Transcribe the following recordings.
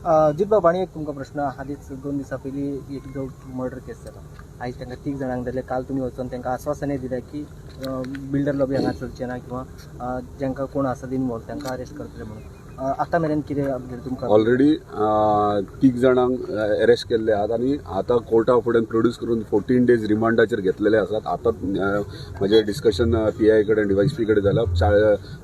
जितबाब आनी एक तुमकां प्रश्न हालींच दोन दिसां पयलीं एक जो मर्डर केस जाला आयज तांकां तीग जाणांक धरले काल तुमी वचून तांकां आश्वासनय दिलें की बिल्डर लॉबी हांगा चलचें ना किंवा जांकां कोण आसात इनवॉल्व तांकां अरेस्ट करतले म्हणून आतां मेरेन कितें अपडेट तुमकां? ऑलरेडी तीग जाणांक अरेस्ट केल्ले आहात आनी आतां कोर्टा फुडें प्रोड्यूस करून फोर्टीन डेज रिमांडाचेर घेतलेले आसात आतां म्हजें डिस्कशन पी आय कडेन डिवायस पी कडेन जालां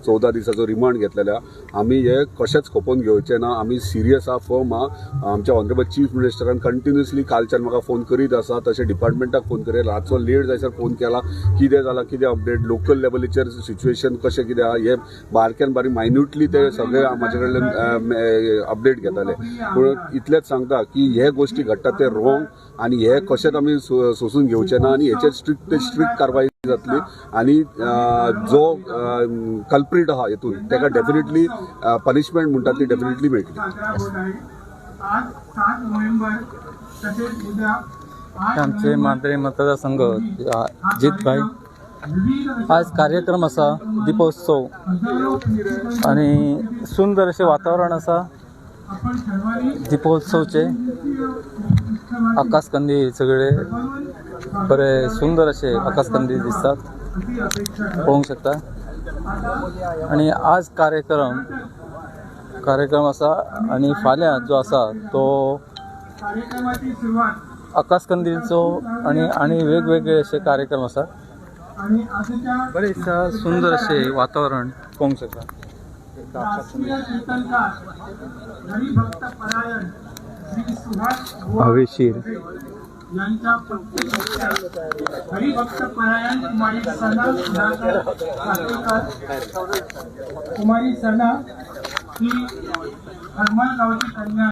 चवदा दिसाचो रिमांड घेतलेल्या आमी हे कशेंच खपोवन घेवचे ना आमी सिरियस आहा फर्म आहा आमच्या ऑनरेबल चीफ मिनिस्टरान कंटिन्युअसली कालच्यान म्हाका फोन करीत आसा तशें डिपार्टमेंटाक फोन करेल. रातचो लेट जायसर फोन केला. कितें जालां कितें अपडेट लोकल लेवलीचेर सिच्युएशन कशें कितें आहा हे बारक्यान बारीक मायन्युटली ते सगळे म्हाजे कडल्यान अपडेट घेताले. पूण इतलेंच सांगता की हे गोश्टी घडटा ते रॉंग आनी हे कशेंच आमी सो- सोंसून घेवचे ना आनी हेचेर स्ट्रिक्ट ते स्ट्रिक्ट कारवाई जातली आनी जो कल्प्रीट आहा हेतून ताका डेफिनेटली पनिशमेंट म्हणटा ती डेफिनेटली मेळटली आमचे नोव्हेंबर मांद्रे मतदारसंघ जितभाई कार्यक्रम आज कार्यक्रम आसा दिपोत्सव. आणि सुंदर असे वातावरण आसा दीपोत्सवचे आकाशकंदी दिपोत्सवचे सगळे बरे सुंदर असे आकाशकंदी दिसतात. अशी पळोवंक शकता. आणि आज कार्यक्रम कार्यक्रम आसा आणि फाल्यां जो आसा तो आकाशकंदीचो आकाशकंदीलचो आणि आणि वेगवेगळे असे कार्यक्रम आसात आणि आजच्या बरे दिसता सुंदर असे वातावरण. पळोवंक शकता राष्ट्रीय कीर्तनकार हरिभक्त परायण श्री सुभाष बुवा हवेशीर. यांच्या पत्नी हरिभक्त परायण कुमारी सना कुमारी सना ही हनुमान गावची कन्या.